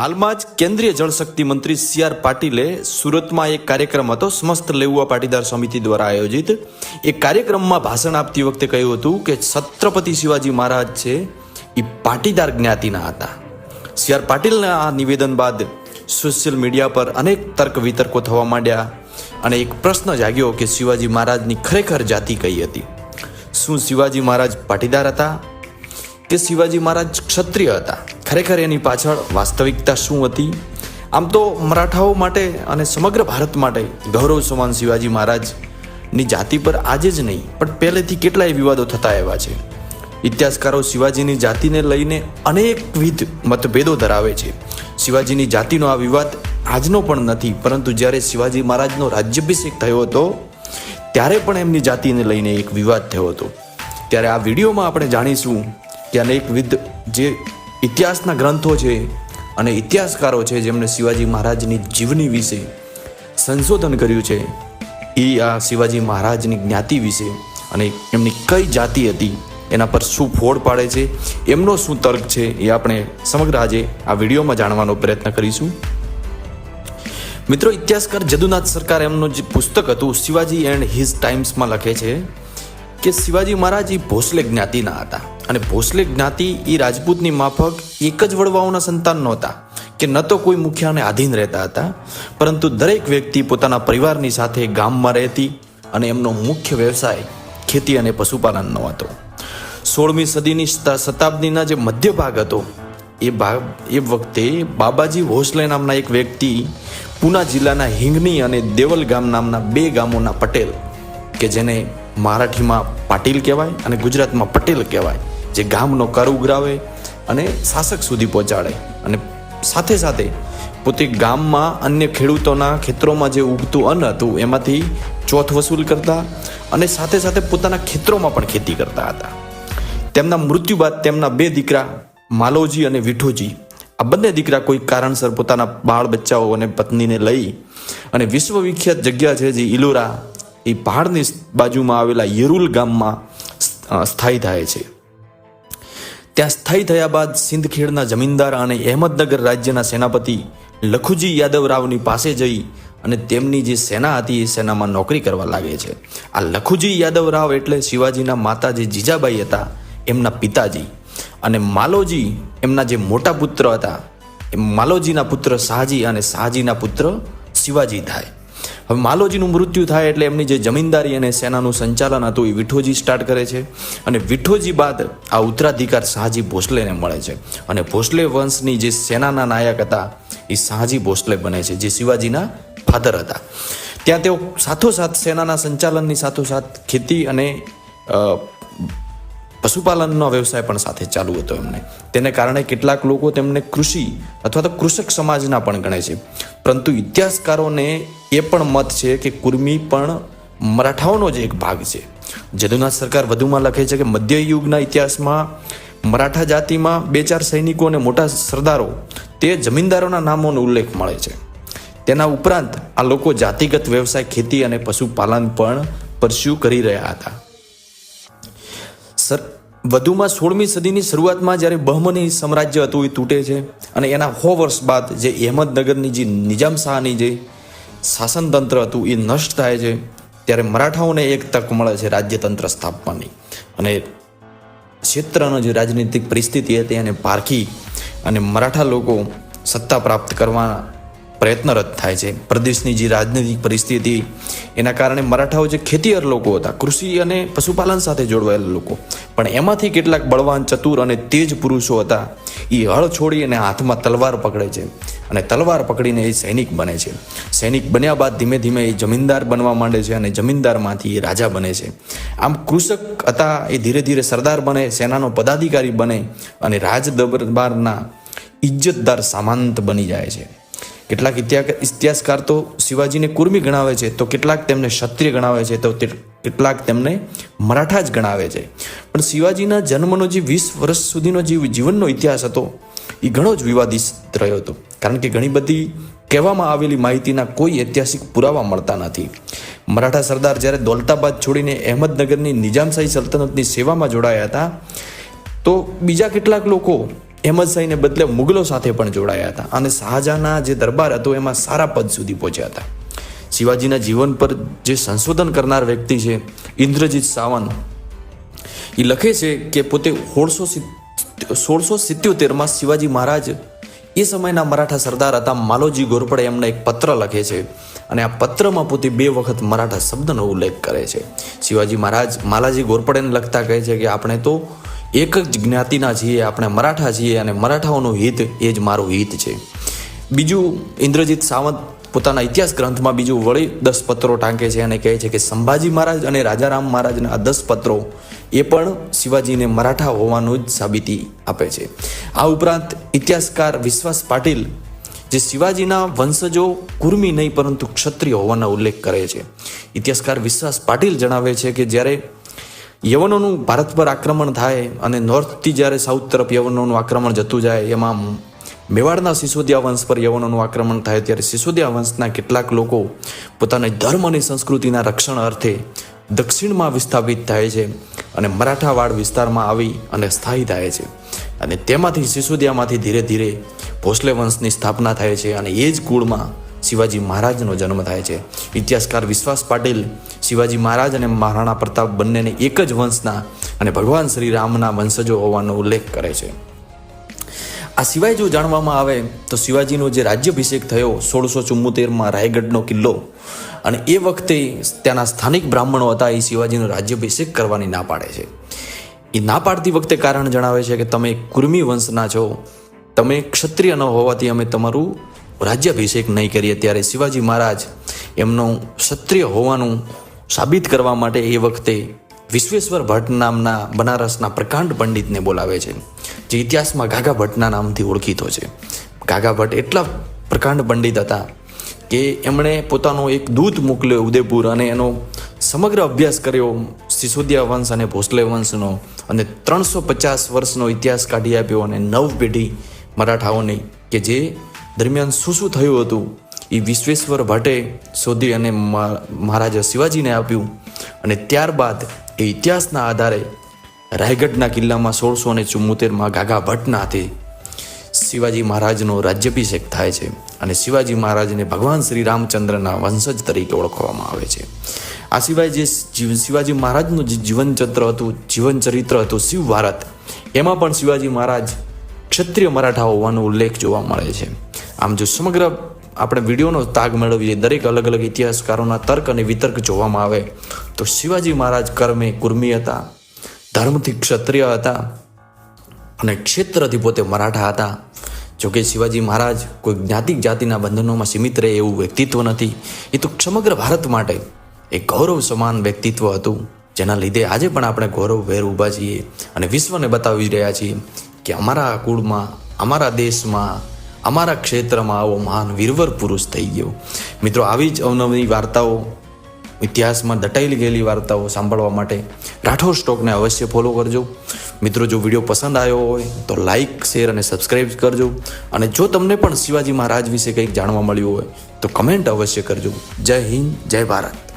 હાલમાં જ કેન્દ્રીય જળશક્તિ મંત્રી સી આર પાટીલે સુરતમાં એક કાર્યક્રમ હતો, સમસ્ત લેઉવા પાટીદાર સમિતિ દ્વારા આયોજિત. એ કાર્યક્રમમાં ભાષણ આપતી વખતે કહ્યું હતું કે છત્રપતિ શિવાજી મહારાજ છે, એ પાટીદાર જ્ઞાતિના હતા. સી આર પાટીલના આ નિવેદન બાદ સોશિયલ મીડિયા પર અનેક તર્ક વિતર્કો થવા માંડ્યા અને એક પ્રશ્ન જાગ્યો કે શિવાજી મહારાજની ખરેખર જાતિ કઈ હતી? શું શિવાજી મહારાજ પાટીદાર હતા કે શિવાજી મહારાજ ક્ષત્રિય હતા? ખરેખર એની પાછળ વાસ્તવિકતા શું હતી? આમ તો મરાઠાઓ માટે અને સમગ્ર ભારત માટે ગૌરવ સમાન શિવાજી મહારાજની જાતિ પર આજે જ નહીં, પણ પહેલેથી કેટલાય વિવાદો થતા આવ્યા છે. ઇતિહાસકારો શિવાજીની જાતિને લઈને અનેકવિધ મતભેદો ધરાવે છે. શિવાજીની જાતિનો આ વિવાદ આજનો પણ નથી, પરંતુ જ્યારે શિવાજી મહારાજનો રાજ્યાભિષેક થયો હતો, ત્યારે પણ એમની જાતિને લઈને એક વિવાદ થયો હતો. ત્યારે આ વિડીયોમાં આપણે જાણીશું કે અનેકવિધ જે ઇતિહાસના ગ્રંથો છે અને ઇતિહાસકારો છે જેમણે શિવાજી મહારાજની જીવની વિશે સંશોધન કર્યું છે. એ આ શિવાજી મહારાજની જ્ઞાતિ વિશે અને એમની કઈ જાતિ હતી, એના પર શું ફોડ પાડે છે, એમનો શું તર્ક છે, એ આપણે સમગ્ર આજે આ વિડીયોમાં જાણવાનો પ્રયત્ન કરીશું. મિત્રો, ઇતિહાસકાર જદુનાથ સરકાર એમનું જે પુસ્તક હતું, શિવાજી એન્ડ હિઝ ટાઈમ્સમાં લખે છે કે શિવાજી મહારાજ એ ભોસલે જ્ઞાતિના હતા. અને ભોસલે જ્ઞાતિ એ રાજપૂતની માફક એક જ વડવાઓના સંતાન નહોતા, કે ન તો કોઈ મુખ્યાને આધીન રહેતા હતા. પરંતુ દરેક વ્યક્તિ પોતાના પરિવારની સાથે ગામમાં રહેતી અને એમનો મુખ્ય વ્યવસાય ખેતી અને પશુપાલનનો હતો. સોળમી સદીની શતાબ્દીના જે મધ્ય ભાગ હતો, એ ભાગ એ વખતે બાબાજી ભોસલે નામના એક વ્યક્તિ પૂના જિલ્લાના હિંગની અને દેવલ ગામ નામના બે ગામોના પટેલ, કે જેને મરાઠીમાં પાટીલ કહેવાય અને ગુજરાતમાં પટેલ કહેવાય. જે ગામનો કર ઉઘરાવે અને શાસક સુધી પહોંચાડે. અને સાથે સાથે પોતે ગામમાં અન્ય ખેડૂતોના ખેતરોમાં જે ઉગતું અન્ન હતું, એમાંથી ચોથ વસૂલ કરતા અને સાથે સાથે પોતાના ખેતરોમાં પણ ખેતી કરતા હતા. તેમના મૃત્યુ બાદ તેમના બે દીકરા માલોજી અને વિઠોજી. આ બંને દીકરા કોઈ કારણસર પોતાના બાળ બચ્ચાઓ અને પત્નીને લઈ અને વિશ્વ વિખ્યાત જગ્યા છે જે ઇલોરા, એ પહાડની બાજુમાં આવેલા યરુલ ગામમાં સ્થાયી થાય છે. ત્યાં સ્થાયી થયા બાદ સિંધખેડના જમીનદાર અને અહેમદનગર રાજ્યના સેનાપતિ લખુજી યાદવ રાવની પાસે જઈ અને તેમની જે સેના હતી એ સેનામાં નોકરી કરવા લાગે છે. આ લખુજી યાદવ રાવ એટલે શિવાજીના માતા જે જીજાબાઈ હતા, એમના પિતાજી. અને માલોજી એમના જે મોટા પુત્ર હતા એ માલોજીના પુત્ર શાહજી અને શાહજીના પુત્ર શિવાજી થાય. હવે માલોજીનું મૃત્યુ થાય એટલે એમની જે જમીનદારી અને સેનાનું સંચાલન હતું એ વિઠોજી સ્ટાર્ટ કરે છે. અને વિઠોજી બાદ આ ઉત્તરાધિકાર શાહજી ભોસલેને મળે છે. અને ભોસલે વંશની જે સેનાના નાયક હતા, એ શાહજી ભોસલે બને છે, જે શિવાજીના ફાધર હતા. ત્યાં તેઓ સાથોસાથ સેનાના સંચાલનની સાથોસાથ ખેતી અને પશુપાલનનો વ્યવસાય પણ સાથે ચાલુ હતો એમને. તેને કારણે કેટલાક લોકો તેમને કૃષિ અથવા તો કૃષક સમાજના પણ ગણે છે. પરંતુ ઇતિહાસકારોને એ પણ મત છે કે કુર્મી પણ મરાઠાઓનો જ એક ભાગ છે. જદુનાથ સરકાર વધુમાં લખે છે કે મધ્ય યુગના ઇતિહાસમાં મરાઠા જાતિમાં બે ચાર સૈનિકો અને મોટા સરદારો તે જમીનદારોના નામોનો ઉલ્લેખ મળે છે. તેના ઉપરાંત આ લોકો જાતિગત વ્યવસાય ખેતી અને પશુપાલન પણ પરસ્યુ કરી રહ્યા હતા. વધુમાં સોળમી સદીની શરૂઆતમાં જ્યારે બહમની સામ્રાજ્ય હતું, એ તૂટે છે. અને એના સો વર્ષ બાદ જે અહેમદનગરની જે નિજામ શાહની જે શાસનતંત્ર હતું, એ નષ્ટ થાય છે. ત્યારે મરાઠાઓને એક તક મળે છે રાજ્યતંત્ર સ્થાપવાની. અને ક્ષેત્રનો જે રાજનીતિક પરિસ્થિતિ હતી, એને પારખી અને મરાઠા લોકો સત્તા પ્રાપ્ત કરવા પ્રયત્નરત થાય છે. પ્રદેશની જે રાજનૈતિક પરિસ્થિતિ, એના કારણે મરાઠાઓ જે ખેતીયર લોકો હતા, કૃષિ અને પશુપાલન સાથે જોડવાયેલા લોકો, પણ એમાંથી કેટલાક બળવાન, ચતુર અને તેજ પુરુષો હતા, એ હળ છોડી અને હાથમાં તલવાર પકડે છે અને તલવાર પકડીને એ સૈનિક બને છે. સૈનિક બન્યા બાદ ધીમે ધીમે એ જમીનદાર બનવા માંડે છે અને જમીનદારમાંથી એ રાજા બને છે. આમ કૃષક હતા એ ધીરે ધીરે સરદાર બને, સેનાનો પદાધિકારી બને અને રાજ દરબારના ઇજ્જતદાર સામંત બની જાય છે. કેટલાક ઇતિહાસ ઇતિહાસકાર તો શિવાજીને કુર્મી ગણાવે છે, તો કેટલાક તેમને ક્ષત્રિય ગણાવે છે, તે- કેટલાક તેમને મરાઠા જ ગણાવે છે. પણ શિવાજીના જન્મનો જે વીસ વર્ષ સુધીનો જે જીવનનો ઇતિહાસ હતો, એ ઘણો જ વિવાદિત રહ્યો હતો. કારણ કે ઘણી બધી કહેવામાં આવેલી માહિતીના કોઈ ઐતિહાસિક પુરાવા મળતા નથી. મરાઠા સરદાર જ્યારે દોલતાબાદ છોડીને અહેમદનગરની નિજામશાહી સલ્તનતની સેવામાં જોડાયા હતા, તો બીજા કેટલાક લોકો અહેમદશાહીને બદલે મુગલો સાથે પણ જોડાયા હતા અને શાહજહાંના જે દરબાર હતો, એમાં સારા પદ સુધી પહોંચ્યા હતા. શિવાજીના જીવન પર જે સંશોધન કરનાર વ્યક્તિ છે, ઇન્દ્રજીત સાવંત એ લખે છે કે પોતે સોળસો સોળસો સિત્યોતેરમાં શિવાજી મહારાજ એ સમયના મરાઠા સરદાર હતા, માલોજી ગોરપડે એમને એક પત્ર લખે છે અને આ પત્રમાં પોતે બે વખત મરાઠા શબ્દનો ઉલ્લેખ કરે છે. શિવાજી મહારાજ માલાજી ગોરપડેને લખતા કહે છે કે આપણે તો એક જ જ્ઞાતિના છીએ આપણે મરાઠા છીએ અને મરાઠાઓનું હિત એ જ મારું હિત છે. બીજું ઇન્દ્રજીત સાવંત પોતાના ઇતિહાસ ગ્રંથમાં બીજું વળી દસ પત્રો ટાંકે છે અને કહે છે કે સંભાજી મહારાજ અને રાજારામ મહારાજના આ દસ પત્રો એ પણ શિવાજીને મરાઠા હોવાનું જ સાબિતી આપે છે. આ ઉપરાંત ઇતિહાસકાર વિશ્વાસ પાટીલ જે શિવાજીના વંશજો કુર્મી નહીં પરંતુ ક્ષત્રિય હોવાનો ઉલ્લેખ કરે છે. ઇતિહાસકાર વિશ્વાસ પાટીલ જણાવે છે કે જ્યારે યવનોનું ભારત પર આક્રમણ થાય અને નોર્થથી જ્યારે સાઉથ તરફ યવનોનું આક્રમણ જતું જાય, એમાં મેવાડના સિસોદિયા વંશ પર યવનોનું આક્રમણ થાય ત્યારે સિસોદિયા વંશના કેટલાક લોકો પોતાના ધર્મ અને સંસ્કૃતિના રક્ષણ અર્થે દક્ષિણમાં વિસ્થાપિત થાય છે અને મરાઠાવાડ વિસ્તારમાં આવી અને સ્થાયી થાય છે. અને તેમાંથી સિસોદિયામાંથી ધીરે ધીરે ભોસલે વંશની સ્થાપના થાય છે અને એ જ કુળમાં શિવાજી મહારાજનો જન્મ થાય છે. ઇતિહાસકાર વિશ્વાસ પાટીલ શિવાજી મહારાજ અને મહારાણા પ્રતાપ બંનેને એક જ વંશના અને ભગવાન શ્રી રામના વંશજો હોવાનો ઉલ્લેખ કરે છે. આ સિવાય જો જાણવામાં આવે તો શિવાજીનો જે રાજ્યાભિષેક થયો સોળસો ચુમ્મોતેરમાં રાયગઢનો કિલ્લો અને એ વખતે ત્યાંના સ્થાનિક બ્રાહ્મણો હતા, એ શિવાજીનો રાજ્યાભિષેક કરવાની ના પાડે છે. એ ના પાડતી વખતે કારણ જણાવે છે કે તમે કુર્મી વંશના છો, તમે ક્ષત્રિય ન હોવાથી અમે તમારું રાજ્યાભિષેક નહીં કરીએ. ત્યારે શિવાજી મહારાજ એમનું ક્ષત્રિય હોવાનું સાબિત કરવા માટે એ વખતે વિશ્વેશ્વર ભટ્ટ નામના બનારસના પ્રકાંડ પંડિતને બોલાવે છે, જે ઇતિહાસમાં ગાગા ભટ્ટના નામથી ઓળખીતો છે. ગાગા ભટ્ટ એટલા પ્રકાંડ પંડિત હતા કે એમણે પોતાનો એક દૂત મોકલ્યો ઉદયપુર અને એનો સમગ્ર અભ્યાસ કર્યો સિસોદિયા વંશ અને ભોસલે વંશનો અને ત્રણસો પચાસ વર્ષનો ઇતિહાસ કાઢી આપ્યો અને નવ પેઢી મરાઠાઓની કે જે દરમિયાન શું શું થયું હતું એ વિશ્વેશ્વર ભટ્ટે શોધી અને મહારાજા શિવાજીને આપ્યું. અને ત્યારબાદ એ ઇતિહાસના આધારે રાયગઢના કિલ્લામાં સોળસો અને ચુમ્મોતેરમાં ગાગા ભટ્ટના હાથે શિવાજી મહારાજનો રાજ્યાભિષેક થાય છે અને શિવાજી મહારાજને ભગવાન શ્રી રામચંદ્રના વંશજ તરીકે ઓળખવામાં આવે છે. આ સિવાય જે શિવાજી મહારાજનું જે જીવનચત્ર હતું જીવન ચરિત્ર હતું શિવ ભારત, એમાં પણ શિવાજી મહારાજ ક્ષત્રિય મરાઠા હોવાનો ઉલ્લેખ જોવા મળે છે. આમ જો સમગ્ર આપણે વિડીયોનો તાગ મેળવીએ, દરેક અલગ અલગ ઇતિહાસકારોના તર્ક અને વિતર્ક જોવામાં આવે. તો શિવાજી મહારાજ કર્મે કુર્મી હતા, ધર્મથી ક્ષત્રિય હતા અને ક્ષેત્રથી પોતે મરાઠા હતા. જોકે શિવાજી મહારાજ કોઈ જ્ઞાતિ જાતિના બંધનોમાં સીમિત રહે એવું વ્યક્તિત્વ નથી. એ તો સમગ્ર ભારત માટે એક ગૌરવ સમાન વ્યક્તિત્વ હતું. જેના લીધે આજે પણ આપણે ગૌરવ વેર ઊભા છીએ અને વિશ્વને બતાવી રહ્યા છીએ કે અમારા કુળમાં, અમારા દેશમાં અમારા ક્ષેત્રમાં આવો મહાન વીરવર પુરુષ થઈ ગયો. મિત્રો, આવી જ અવનવી વાર્તાઓ, ઇતિહાસમાં દટાઈ ગયેલી વાર્તાઓ સાંભળવા માટે રાઠોડ સ્ટોકને અવશ્ય ફોલો કરજો. મિત્રો, જો વીડિયો પસંદ આવ્યો હોય, તો લાઈક શેર અને સબસ્ક્રાઈબ કરજો. અને જો તમને પણ શિવાજી મહારાજ વિશે કંઈક જાણવા મળ્યું હોય, તો કમેન્ટ અવશ્ય કરજો. જય હિન્દ, જય ભારત.